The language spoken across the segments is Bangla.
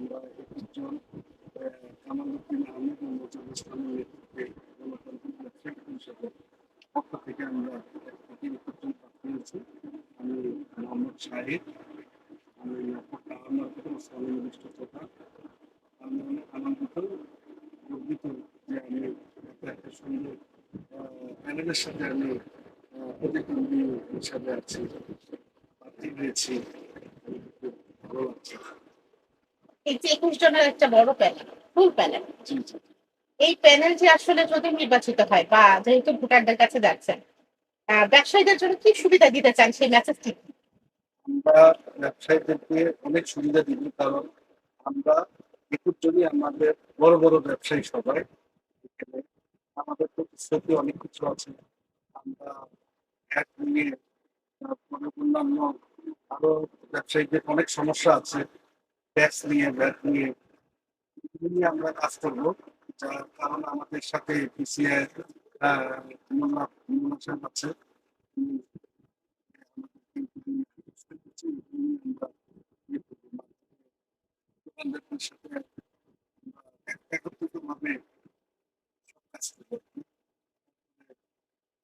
আমরা একুশ জন কামালুদ্দিন আহমেদ নজরুল ইসলামের নেতৃত্বে গণতান্ত্রিক পক্ষ থেকে আমরা একটি একুশ জন প্রার্থী হয়েছি আমি মোহাম্মদ শাহিদ আমি আমার প্রথম ইসলামী নির্দিষ্ট শ্রোতা আমি অনেক আনন্দিত গর্বিত যে আমি একটা সুন্দর প্যানেলের সাথে আমি প্রতিদ্বন্দ্বী হিসাবে আছি প্রার্থী হয়েছি ভালো লাগছে এই যে একুশ জনের একটা বড় প্যানেল ফুল প্যানেল এই প্যানেল যে আসলে যদি নির্বাচিত হয় বা যেহেতু ভোটারদের কাছে যাচ্ছেন ব্যবসায়ীদের জন্য কি সুবিধা দিতে চান সেই মেসেজটি আমরা ব্যবসায়ীদেরকে অনেক সুবিধা দিব কারণ আমরা একুশ জনই আমাদের বড় বড় ব্যবসায়ী সবাই। এখানে আমাদের প্রতিশ্রুতি অনেক কিছু আছে। আমরা এক নিয়ে অন্যান্য আরও ব্যবসায়ীদের অনেক সমস্যা আছে। ট্যাক্স নিয়ে ব্যাট নিয়ে নিয়ে আমরা কাজ করব, যার কারণ আমাদের সাথে পিসিআই আছে সাথে।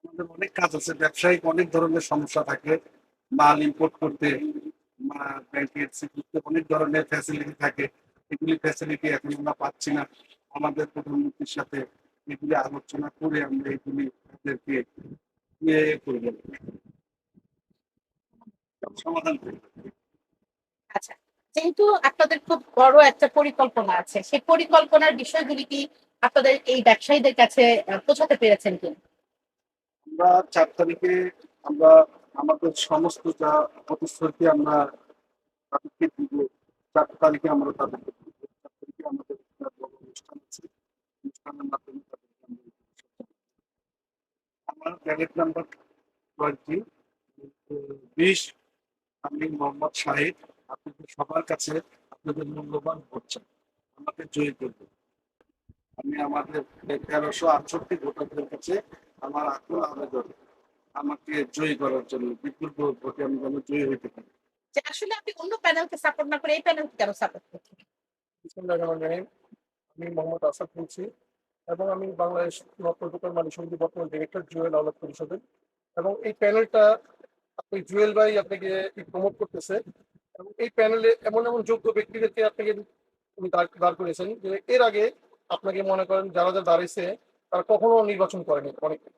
আমাদের অনেক কাজ আছে, ব্যবসায়িক অনেক ধরনের সমস্যা থাকে, মাল ইম্পোর্ট করতে ব্যাংকের অনেক ধরনের ফ্যাসিলিটি থাকে। এগুলি ফ্যাসিলিটি এখন আমরা পাচ্ছি না। আমাদের প্রধানমন্ত্রীর সাথে এগুলি আলোচনা করে আমরা এগুলি তাদেরকে ইয়ে করব। সমাধান করব। আচ্ছা যেহেতু আপনাদের খুব বড় একটা পরিকল্পনা আছে সেই পরিকল্পনার বিষয়গুলি কি আপনাদের এই ব্যবসায়ীদের কাছে পৌঁছাতে পেরেছেন কি? আমরা চার তারিখে আমরা আমাদের সমস্ত যা প্রতিশ্রুতি আমরা তাদেরকে দিব চার তারিখে আমরা তাদেরকে সবার কাছে আপনাদের মূল্যবান চাই আমাকে জয়ী করবে। আমি আমাদের তেরোশো আটষট্টি ভোটারদের কাছে আমার আকুল আবেদন, আমাকে জয়ী করার জন্য, বিপুল ভোটে আমি যেন জয়ী হইতে পারি। যে আসলে আপনি অন্য প্যানেলকে সাপোর্ট না করে এই প্যানেলকে কেন সাপোর্ট করছেন। আমি মোহাম্মদ আসাদ বলছি এবং আমি বাংলাদেশ নটপটুকার মালিক সমিতি বর্তমান ডিরেক্টর জুয়েল আওলাদ পরিষদের। এবং এই প্যানেলটা আপনি জুয়েল ভাই আপনাকে প্রমোট করতেছে। এবং এই প্যানেলে এমন এমন যোগ্য ব্যক্তিদেরকে আপনাকে দাঁড় করেছেন যে এর আগে আপনাকে মনে করেন যারা যারা দাঁড়িয়েছে তারা কখনো নির্বাচন করেনি অনেকে।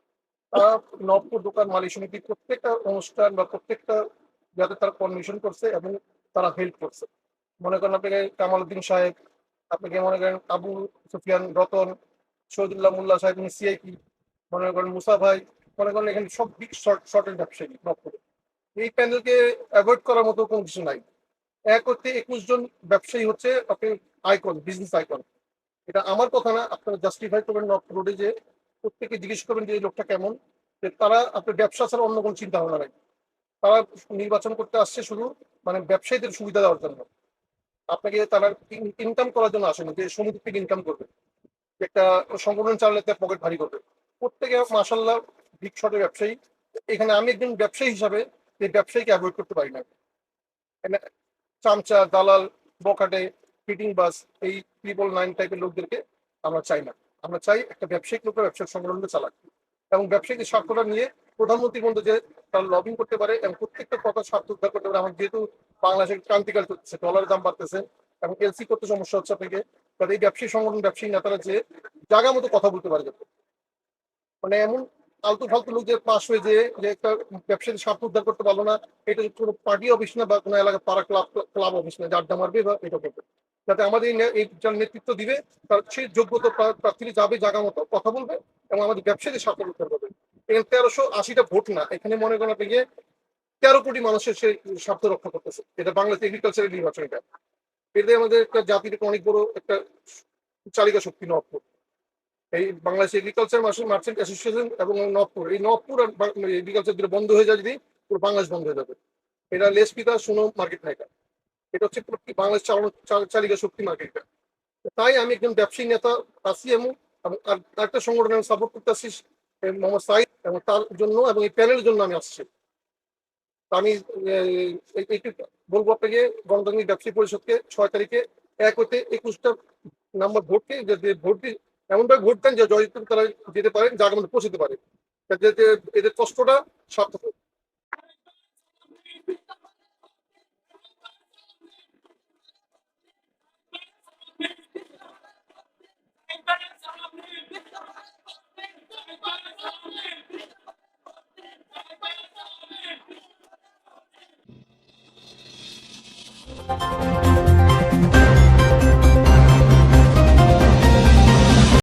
তারা নবপুর দোকান মালিক সমিতি প্রত্যেকটা অনুষ্ঠান বা প্রত্যেকটা যাতে তারা কনমিশন করছে এবং তারা হেল্প করছে। মনে করেন আপনাকে কামাল উদ্দিন সাহেব আপনাকে মনে করেন আবু সুফিয়ান রতন শহীদুল্লাহ মোল্লা সাহেব সিআইপি মনে করেন মুসা ভাই, মনে করেন এখানে সব বিগ শর্ট শর্টের ব্যবসায়ী নবপুরে এই প্যানেলকে অ্যাভয়েড করার মতো কোনো কিছু নাই। এক হচ্ছে একুশ জন ব্যবসায়ী হচ্ছে আপনি আইকন বিজনেস আইকন এটা আমার কথা না, আপনারা জাস্টিফাই করবেন নবপুর রোডে যে প্রত্যেকে জিজ্ঞেস করবেন যে লোকটা কেমন, যে তারা আপনার ব্যবসা ছাড়া অন্য কোনো চিন্তা ভাবনা নাই। তারা নির্বাচন করতে আসছে শুধু মানে ব্যবসায়ীদের সুবিধা দেওয়ার জন্য। আপনাকে তারা ইনকাম করার জন্য আসেনি, যে সমুদ্র থেকে ইনকাম করবে একটা সংগঠন চালালে তার পকেট ভারী করবে। প্রত্যেকে মাসাল্লাহ বিগ শটের ব্যবসায়ী। এখানে আমি একজন ব্যবসায়ী হিসাবে এই ব্যবসায়ীকে অ্যাভয়েড করতে পারি না। চামচা, দালাল বকাটে ফিটিং বাস এই ট্রিপল নাইন টাইপের লোকদেরকে আমরা চাই না। আমরা চাই একটা ব্যবসায়িক লোকের ব্যবসায়িক সংগঠনকে চালাক এবং ব্যবসায়িক স্বার্থটা নিয়ে প্রধানমন্ত্রীর মধ্যে যে তারা লবিং করতে পারে এবং প্রত্যেকটা কথা স্বার্থ উদ্ধার করতে পারে। আমার যেহেতু বাংলাদেশের ক্রান্তিকাল চলতেছে ডলারের দাম বাড়তেছে, এবং এলসি করতে সমস্যা হচ্ছে আপনাকে। তাদের এই ব্যবসায়ী সংগঠন, ব্যবসায়ী নেতারা যে জায়গা মতো কথা বলতে পারে মানে এমন আলতু ফালতু লোক যে পাশ হয়ে যে যে একটা ব্যবসায়ী স্বার্থ উদ্ধার করতে পারল না, এটা কোনো পার্টি অফিস না বা কোনো এলাকার পাড়া ক্লাব ক্লাব অফিস না যে আড্ডা মারবে বা এটা করবে। যাতে আমাদের এই যার নেতৃত্ব দিবে, তার সেই যোগ্যতা প্রা- প্রার্থী যাবে জায়গা মতো কথা বলবে এবং আমাদের ব্যবসায়ীদের স্বার্থ উদ্ধার করবে। এখানে তেরোশো আশিটা ভোট না, এখানে মনে করেন আপনি যে তেরো কোটি মানুষের সেই স্বার্থ রক্ষা করতেছে। এটা বাংলাদেশ এগ্রিকালচারের নির্বাচন এটা। এতে আমাদের একটা জাতির অনেক বড় একটা চালিকা শক্তি নবপুর এই বাংলাদেশ এগ্রিকালচার মার্চেন্ট অ্যাসোসিয়েশন এবং নবপুর এই নবপুর আর এগ্রিকালচার দুটো বন্ধ হয়ে যায় যদি পুরো বাংলাদেশ বন্ধ হয়ে যাবে। এটা লেসপিতা সুনো মার্কেট না এটা হচ্ছে পুরো বাংলাদেশ চালানো চালিকা শক্তি মার্কেটটা তাই আমি একজন ব্যবসায়ী নেতা, আছি এবং আর একটা সংগঠন আমি সাপোর্ট করতে আসছি মোহাম্মদ সাইদ এবং তার জন্য এবং এই প্যানেলের জন্য আমি আসছি আমি আহ, এই- এইটুকু বলব আপনাকে গণতান্ত্রিক ব্যবসায়ী পরিষদকে ছয় তারিখে এক হতে একুশটা নাম্বার ভোটকে ভোট দিয়ে এমনভাবে ভোট দেন যে জয়যুক্ত তারা যেতে পারেন যার মধ্যে পৌঁছতে পারে যাতে এদের কষ্টটা সার্থক।